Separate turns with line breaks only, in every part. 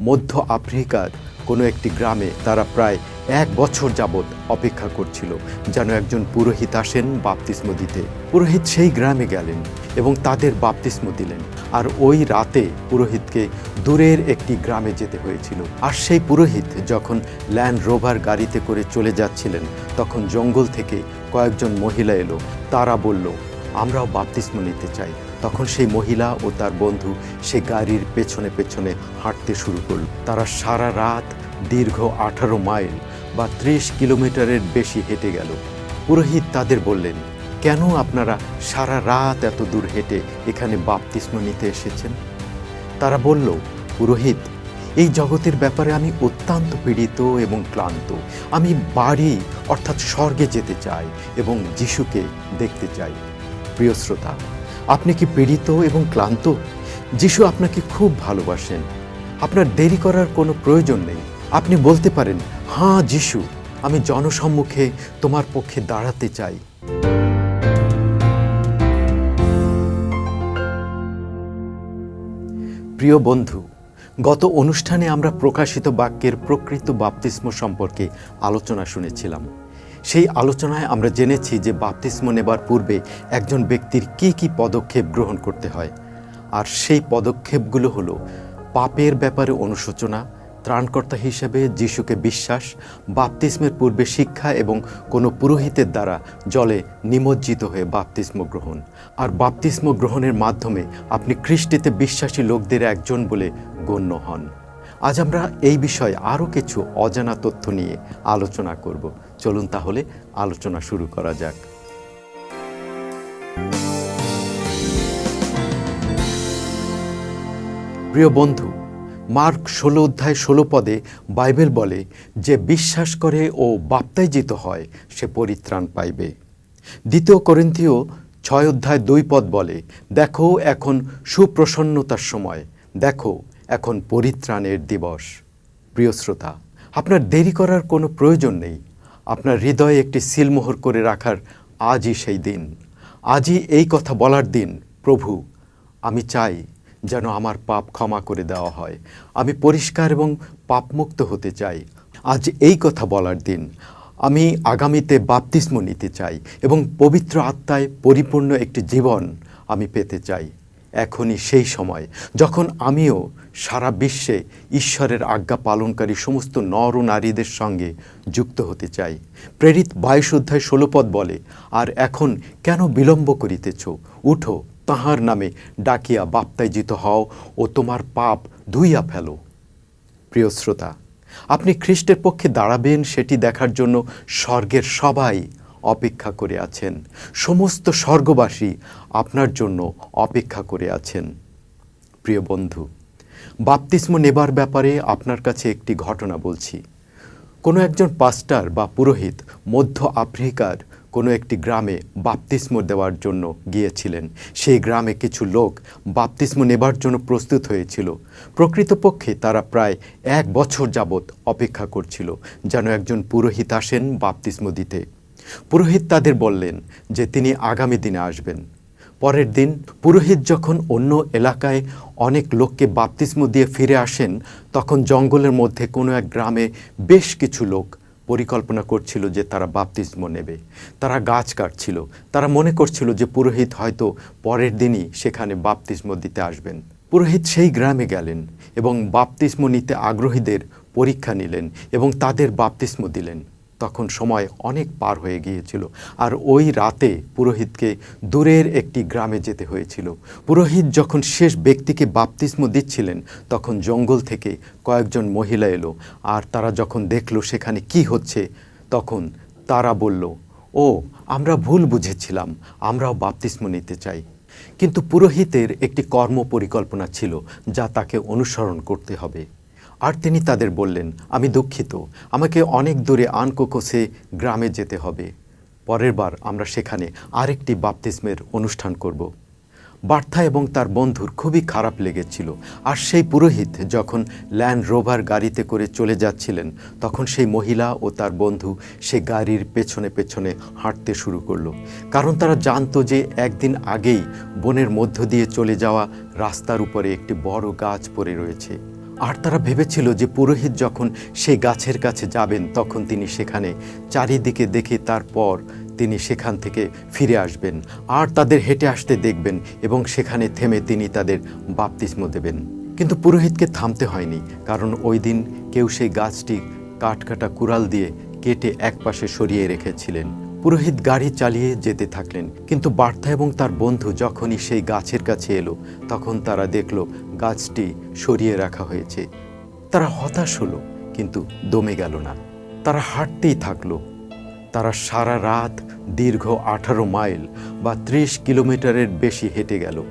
মধ্য আফ্রিকার কোনো একটি গ্রামে তারা প্রায় এক বছর যাবৎ অপেক্ষা করছিল, যেন একজন পুরোহিত আসেন বাপতিস্ম দিতে। পুরোহিত সেই গ্রামে গেলেন এবং তাদের বাপতিস্ম দিলেন। আর ওই রাতে পুরোহিতকে দূরের একটি গ্রামে যেতে হয়েছিল। আর সেই পুরোহিত যখন ল্যান্ড রোভার গাড়িতে করে চলে যাচ্ছিলেন, তখন জঙ্গল থেকে কয়েকজন মহিলা এলো। তারা বলল, আমরাও বাপতিস্ম নিতে চাই। তখন সেই মহিলা ও তার বন্ধু সে গাড়ির পেছনে পেছনে হাঁটতে শুরু করল। তারা সারা রাত দীর্ঘ আঠারো মাইল বা ত্রিশ কিলোমিটারের বেশি হেঁটে গেল। পুরোহিত তাদের বললেন, কেন আপনারা সারা রাত এত দূর হেঁটে এখানে বাপতিস্ম নিতে এসেছেন? তারা বলল, পুরোহিত, এই জগতের ব্যাপারে আমি অত্যন্ত পীড়িত এবং ক্লান্ত। আমি বাড়ি অর্থাৎ স্বর্গে যেতে চাই এবং যিশুকে দেখতে চাই। প্রিয় শ্রোতা আপনি কি পীড়িত এবং ক্লান্ত? যিশু আপনাকে খুব ভালোবাসেন। আপনার দেরি করার কোনো প্রয়োজন নেই। আপনি বলতে পারেন, হাঁ, যিশু, আমি জনসম্মুখে তোমার পক্ষে দাঁড়াতে চাই। প্রিয় বন্ধু, গত অনুষ্ঠানে আমরা প্রকাশিত বাক্যের প্রকৃত বাপতিস্ম সম্পর্কে আলোচনা শুনেছিলাম। সেই আলোচনায় আমরা জেনেছি যে বাপতিস্ম নেবার পূর্বে একজন ব্যক্তির কি কি পদক্ষেপ গ্রহণ করতে হয়। আর সেই পদক্ষেপগুলো হলো পাপের ব্যাপারে অনুশোচনা, ত্রাণকর্তা হিসেবে যিশুকে বিশ্বাস, বাপতিস্মের পূর্বে শিক্ষা এবং কোনো পুরোহিতের দ্বারা জলে নিমজ্জিত হয়ে বাপতিস্ম গ্রহণ। আর বাপতিস্ম গ্রহণের মাধ্যমে আপনি খ্রিস্টিতে বিশ্বাসী লোকদের একজন বলে গণ্য হন। আজ আমরা এই বিষয়ে আরও কিছু অজানা তথ্য নিয়ে আলোচনা করব। চলুন তাহলে আলোচনা শুরু করা যাক। প্রিয় বন্ধু, মার্ক ষোলো অধ্যায় ষোলো পদে বাইবেল বলে, যে বিশ্বাস করে ও বাপ্তাইজিত হয়, সে পরিত্রাণ পাইবে। দ্বিতীয় করিন্থীয় ছয় অধ্যায় দুই পদ বলে, দেখো এখন সুপ্রসন্নতার সময়, দেখো এখন পরিত্রাণের দিবস। প্রিয় শ্রোতা, আপনার দেরি করার কোনো প্রয়োজন নেই। আপনার হৃদয়ে একটি সিলমোহর করে রাখার আজই সেই দিন। আজই এই কথা বলার দিন, প্রভু। আমি চাই যেন আমার পাপ ক্ষমা করে দেওয়া হয়। আমি পরিষ্কার এবং পাপমুক্ত হতে চাই। আজ এই কথা বলার দিন। আমি আগামীতে বাপতিস্ম নিতে চাই এবং পবিত্র আত্মায় পরিপূর্ণ একটি জীবন আমি পেতে চাই। এখনই সেই সময়, যখন আমিও সারা বিশ্বে ঈশ্বরের আজ্ঞা পালনকারী সমস্ত নর ও নারীদের সঙ্গে যুক্ত হতে চাই। প্রেরিত বাইশ অধ্যায় ষোলপদ বলে, আর এখন কেন বিলম্ব করিতেছ? উঠো, তাহার নামে ডাকিয়া বাপ্তাইজিত হও ও তোমার পাপ ধুইয়া ফেলো। প্রিয় শ্রোতা, আপনি খ্রিস্টের পক্ষে দাঁড়াবেন সেটি দেখার জন্য স্বর্গের সবাই অপেক্ষা করে আছেন। সমস্ত স্বর্গবাসী আপনার জন্য অপেক্ষা করে আছেন। প্রিয় বন্ধু, বাপতিস্ম নেবার ব্যাপারে আপনার কাছে একটি ঘটনা বলছি। কোনো একজন পাস্টার বা পুরোহিত মধ্য আফ্রিকার কোনো একটি গ্রামে বাপতিস্ম দেওয়ার জন্য গিয়েছিলেন। সেই গ্রামে কিছু লোক বাপতিস্ম নেবার জন্য প্রস্তুত হয়েছিল। প্রকৃতপক্ষে তারা প্রায় এক বছর যাবৎ অপেক্ষা করছিল যেন একজন পুরোহিত আসেন বাপতিস্ম দিতে। পুরোহিত তাদের বললেন যে তিনি আগামী দিনে আসবেন। পরের দিন পুরোহিত যখন অন্য এলাকায় অনেক লোককে বাপতিস্ম দিয়ে ফিরে আসেন, তখন জঙ্গলের মধ্যে কোনো এক গ্রামে বেশ কিছু লোক পরিকল্পনা করছিল যে তারা বাপতিস্ম নেবে। তারা গাছ কাটছিল। তারা মনে করছিল যে পুরোহিত হয়তো পরের দিনই সেখানে বাপতিস্ম দিতে আসবেন। পুরোহিত সেই গ্রামে গেলেন এবং বাপতিস্ম নিতে আগ্রহীদের পরীক্ষা নিলেন এবং তাদের বাপতিস্ম দিলেন। তখন সময় অনেক পার হয়ে গিয়েছিল। আর ওই রাতে পুরোহিতকে দূরের একটি গ্রামে যেতে হয়েছিল। পুরোহিত যখন শেষ ব্যক্তিকে বাপতিস্ম দিচ্ছিলেন, তখন জঙ্গল থেকে কয়েকজন মহিলা এলো। আর তারা যখন দেখল সেখানে কি হচ্ছে, তখন তারা বলল, ও, আমরা ভুল বুঝেছিলাম, আমরাও বাপতিস্ম নিতে চাই। কিন্তু পুরোহিতের একটি কর্ম পরিকল্পনা ছিল যা তাকে অনুসরণ করতে হবে। আর তিনি তাদের বললেন, আমি দুঃখিত, আমাকে অনেক দূরে আনকোকোসে গ্রামে যেতে হবে। পরের বার আমরা সেখানে আরেকটি বাপতিস্মের অনুষ্ঠান করব। বার্থা এবং তার বন্ধুর খুবই খারাপ লেগেছিল। আর সেই পুরোহিত যখন ল্যান্ড রোভার গাড়িতে করে চলে যাচ্ছিলেন, তখন সেই মহিলা ও তার বন্ধু সে গাড়ির পেছনে পেছনে হাঁটতে শুরু করল। কারণ তারা জানতো যে একদিন আগেই বনের মধ্য দিয়ে চলে যাওয়া রাস্তার উপরে একটি বড় গাছ পড়ে রয়েছে। আর তারা ভেবেছিল যে পুরোহিত যখন সেই গাছের কাছে যাবেন, তখন তিনি সেখানে চারিদিকে দেখে তারপর তিনি সেখান থেকে ফিরে আসবেন আর তাদের হেঁটে আসতে দেখবেন এবং সেখানে থেমে তিনি তাদের বাপতিস্ম দেবেন। কিন্তু পুরোহিতকে থামতে হয়নি, কারণ ওই দিন কেউ সেই গাছটি কাঠকাটা কুড়াল দিয়ে কেটে একপাশে সরিয়ে রেখেছিলেন। পুরোহিত গাড়ি চালিয়ে যেতে থাকলেন। কিন্তু বার্তা এবং তার বন্ধু যখনই সেই গাছের কাছে এলো, তখন তারা দেখল গাছটি সরিয়ে রাখা হয়েছে। তারা হতাশ হলো, কিন্তু দমে গেল না। তারা হাঁটতেই থাকল। তারা সারা রাত দীর্ঘ আঠারো মাইল বা ত্রিশ কিলোমিটারের বেশি হেঁটে গেল।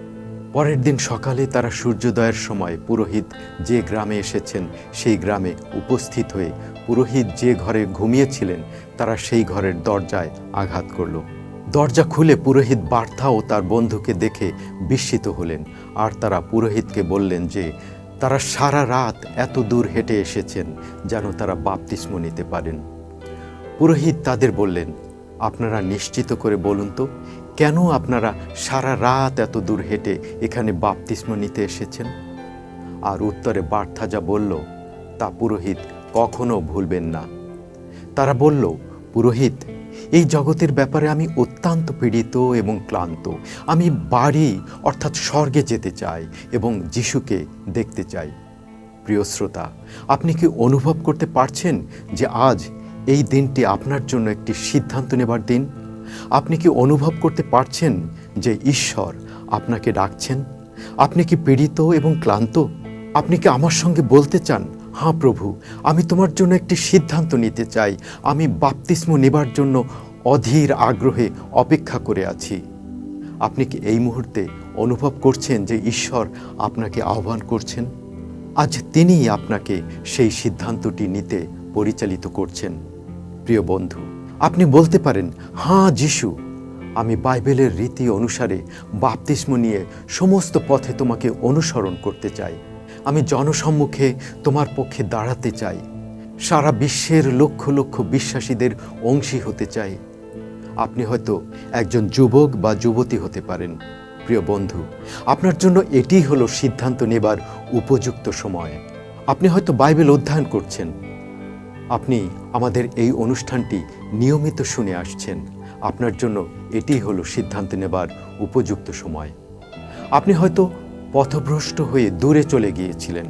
পরের দিন সকালে তারা সূর্যোদয়ের সময় পুরোহিত যে গ্রামে এসেছেন, সেই গ্রামে উপস্থিত হয়ে পুরোহিত যে ঘরে ঘুমিয়েছিলেন, তারা সেই ঘরের দরজায় আঘাত করল। দরজা খুলে পুরোহিত বার্থা ও তার বন্ধুকে দেখে বিস্মিত হলেন। আর তারা পুরোহিতকে বললেন যে, তারা সারা রাত এত দূর হেঁটে এসেছেন যেন তারা বাপতিস্ম নিতে পারেন। পুরোহিত তাদের বললেন, আপনারা নিশ্চিত করে বলুন তো, কেন আপনারা সারা রাত এত দূর হেঁটে এখানে বাপতিস্ম নিতে এসেছেন? আর উত্তরে বার্থা যা বলল, তা পুরোহিত কখনো ভুলবেন না। তারা বলল, পুরোহিত, এই জগতের ব্যাপারে আমি অত্যন্ত পীড়িত এবং ক্লান্ত। আমি বাড়ি, অর্থাৎ স্বর্গে যেতে চাই এবং যিশুকে দেখতে চাই। প্রিয় শ্রোতা, আপনি কি অনুভব করতে পারছেন যে আজ এই দিনটি আপনার জন্য একটি সিদ্ধান্ত নেবার দিন? আপনি কি অনুভব করতে পারছেন যে ঈশ্বর আপনাকে ডাকছেন? আপনি কি পীড়িত এবং ক্লান্ত? আপনি কি আমার সঙ্গে বলতে চান হ্যাঁ প্রভু আমি তোমার জন্য একটি সিদ্ধান্ত নিতে চাই। আমি বাপতিস্ম নেবার জন্য অধীর আগ্রহে অপেক্ষা করে আছি। আপনি কি এই মুহূর্তে অনুভব করছেন যে ঈশ্বর আপনাকে আহ্বান করছেন? আজ তিনিই আপনাকে সেই সিদ্ধান্তটি নিতে পরিচালিত করছেন। প্রিয় বন্ধু, আপনি বলতে পারেন, হাঁ, যিশু, আমি বাইবেলের রীতি অনুসারে বাপতিস্ম নিয়ে সমস্ত পথে তোমাকে অনুসরণ করতে চাই। আমি জনসম্মুখে তোমার পক্ষে দাঁড়াতে চাই। সারা বিশ্বের লক্ষ লক্ষ বিশ্বাসীদের অংশী হতে চাই। আপনি হয়তো একজন যুবক বা যুবতী হতে পারেন। প্রিয় বন্ধু, আপনার জন্য এটিই হলো সিদ্ধান্ত নেবার উপযুক্ত সময়। আপনি হয়তো বাইবেল অধ্যয়ন করছেন। আপনি আমাদের এই অনুষ্ঠানটি নিয়মিত শুনে আসছেন। আপনার জন্য এটিই হলো সিদ্ধান্ত নেবার উপযুক্ত সময়। আপনি হয়তো পথভ্রষ্ট হয়ে দূরে চলে গিয়েছিলেন।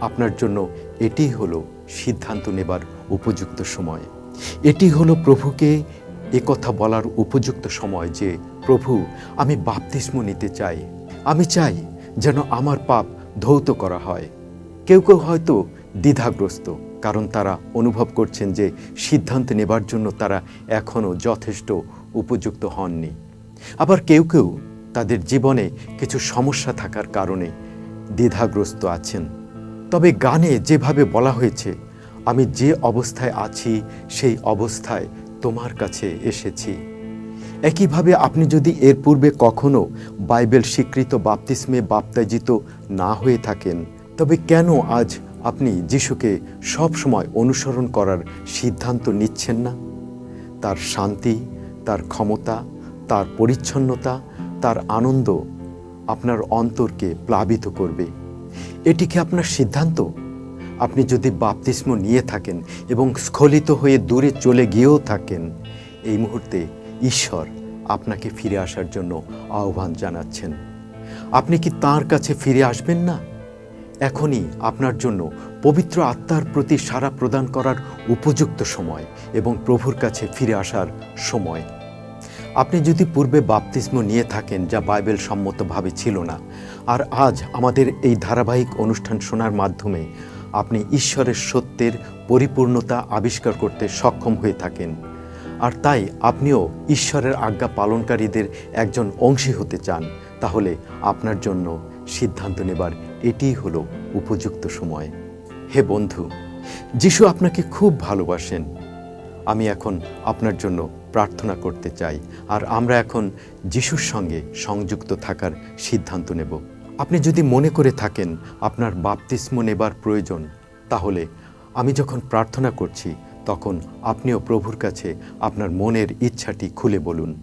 আপনার জন্য এটিই হলো সিদ্ধান্ত নেবার উপযুক্ত সময়। এটি হলো প্রভুকে কথা বলার উপযুক্ত সময় যে, প্রভু, আমি বাপতিস্ম নিতে চাই। আমি চাই যেন আমার পাপ ধৌত করা হয়। কেউ কেউ হয়তো দ্বিধাগ্রস্ত, কারণ তারা অনুভব করছেন যে, সিদ্ধান্ত নেবার জন্য তারা এখনও যথেষ্ট উপযুক্ত হননি। আবার কেউ কেউ তাদের জীবনে কিছু সমস্যা থাকার কারণে দ্বিধাগ্রস্ত আছেন। তবে গানে যেভাবে বলা হয়েছে, আমি যে অবস্থায় আছি, সেই অবস্থায় তোমার কাছে এসেছি। একইভাবে আপনি যদি এর পূর্বে কখনো বাইবেল স্বীকৃত বাপতিস্মে বাপ্তাজিত না হয়ে থাকেন, তবে কেন আজ আপনি যিশুকে সব সময় অনুসরণ করার সিদ্ধান্ত নিচ্ছেন না? তার শান্তি, তার ক্ষমতা, তার পরিচ্ছন্নতা তার আনন্দ আপনার অন্তরকে প্লাবিত করবে। এটি কি আপনার সিদ্ধান্ত? আপনি যদি বাপতিস্ম নিয়ে থাকেন এবং স্খলিত হয়ে দূরে চলে গিয়েও থাকেন, এই মুহূর্তে ঈশ্বর আপনাকে ফিরে আসার জন্য আহ্বান জানাচ্ছেন। আপনি কি তার কাছে ফিরে আসবেন না? এখনই আপনার জন্য পবিত্র আত্মার প্রতি সাড়া প্রদান করার উপযুক্ত সময় এবং প্রভুর কাছে ফিরে আসার সময়। আপনি যদি পূর্বে বাপতিস্ম নিয়ে থাকেন, যা বাইবেল সম্মতভাবে ছিল না, আর আজ আমাদের এই ধারাবাহিক অনুষ্ঠান শোনার মাধ্যমে আপনি ঈশ্বরের সত্যের পরিপূর্ণতা আবিষ্কার করতে সক্ষম হয়ে থাকেন। আর তাই আপনিও ঈশ্বরের আজ্ঞা পালনকারীদের একজন অংশী হতে চান। তাহলে আপনার জন্য সিদ্ধান্ত নেবার এটিই হলো উপযুক্ত সময়। হে বন্ধু, যিশু আপনাকে খুব ভালোবাসেন। আমি এখন আপনার জন্য প্রার্থনা করতে চাই। আর আমরা এখন যিশুর সঙ্গে সংযুক্ত থাকার সিদ্ধান্ত নেব। আপনি যদি মনে করে থাকেন আপনার বাপতিস্ম নেবার প্রয়োজন, তাহলে আমি যখন প্রার্থনা করছি, তখন আপনিও প্রভুর কাছে আপনার মনের ইচ্ছাটি খুলে বলুন,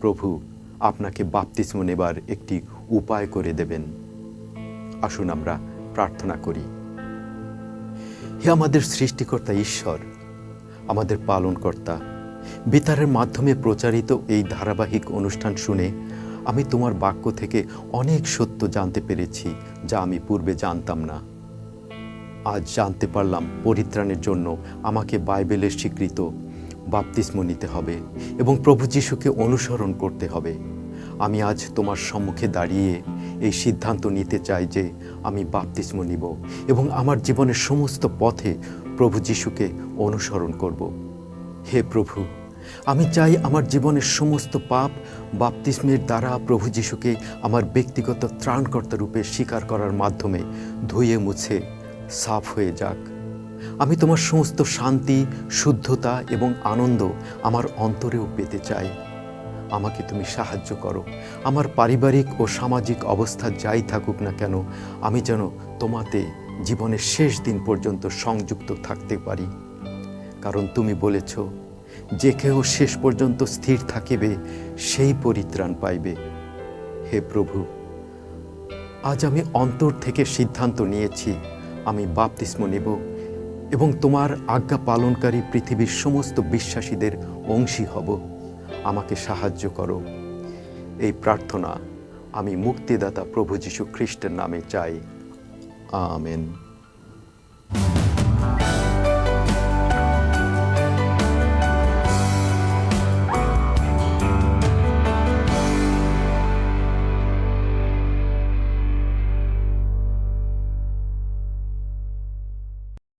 প্রভু, আপনাকে বাপতিস্ম নেবার একটি উপায় করে দেবেন। আসুন আমরা প্রার্থনা করি। হে আমাদের সৃষ্টিকর্তা ঈশ্বর আমাদের পালনকর্তা। বেতারের মাধ্যমে প্রচারিত এই ধারাবাহিক অনুষ্ঠান শুনে আমি তোমার বাক্য থেকে অনেক সত্য জানতে পেরেছি, যা আমি পূর্বে জানতাম না। আজ জানতে পারলাম পরিত্রাণের জন্য আমাকে বাইবেলের স্বীকৃত বাপ্তিস্ম নিতে হবে এবং প্রভু যিশুকে অনুসরণ করতে হবে। আমি আজ তোমার সম্মুখে দাঁড়িয়ে এই সিদ্ধান্ত নিতে চাই যে আমি বাপ্তিস্ম নিব এবং আমার জীবনের সমস্ত পথে প্রভু যিশুকে অনুসরণ করব। হে প্রভু, আমি চাই আমার জীবনের সমস্ত পাপ বাপ্তিস্মের দ্বারা প্রভু যিশুকে আমার ব্যক্তিগত ত্রাণকর্তা রূপে স্বীকার করার মাধ্যমে ধুয়ে মুছে সাফ হয়ে যাক। আমি তোমার সমস্ত শান্তি, শুদ্ধতা এবং আনন্দ আমার অন্তরেও পেতে চাই। আমাকে তুমি সাহায্য করো। আমার পারিবারিক ও সামাজিক অবস্থা যাই থাকুক না কেন, আমি যেন তোমাতে জীবনের শেষ দিন পর্যন্ত সংযুক্ত থাকতে পারি। কারণ তুমি বলেছ, যে কেউ শেষ পর্যন্ত স্থির থাকিবে, সেই পরিত্রাণ পাইবে। হে প্রভু, আজ আমি অন্তর থেকে সিদ্ধান্ত নিয়েছি, আমি বাপতিস্ম নেব এবং তোমার আজ্ঞা পালনকারী পৃথিবীর সমস্ত বিশ্বাসীদের অংশী হব। আমাকে সাহায্য করো। এই প্রার্থনা আমি মুক্তিদাতা প্রভু যীশু খ্রিস্টের নামে চাই। 아멘.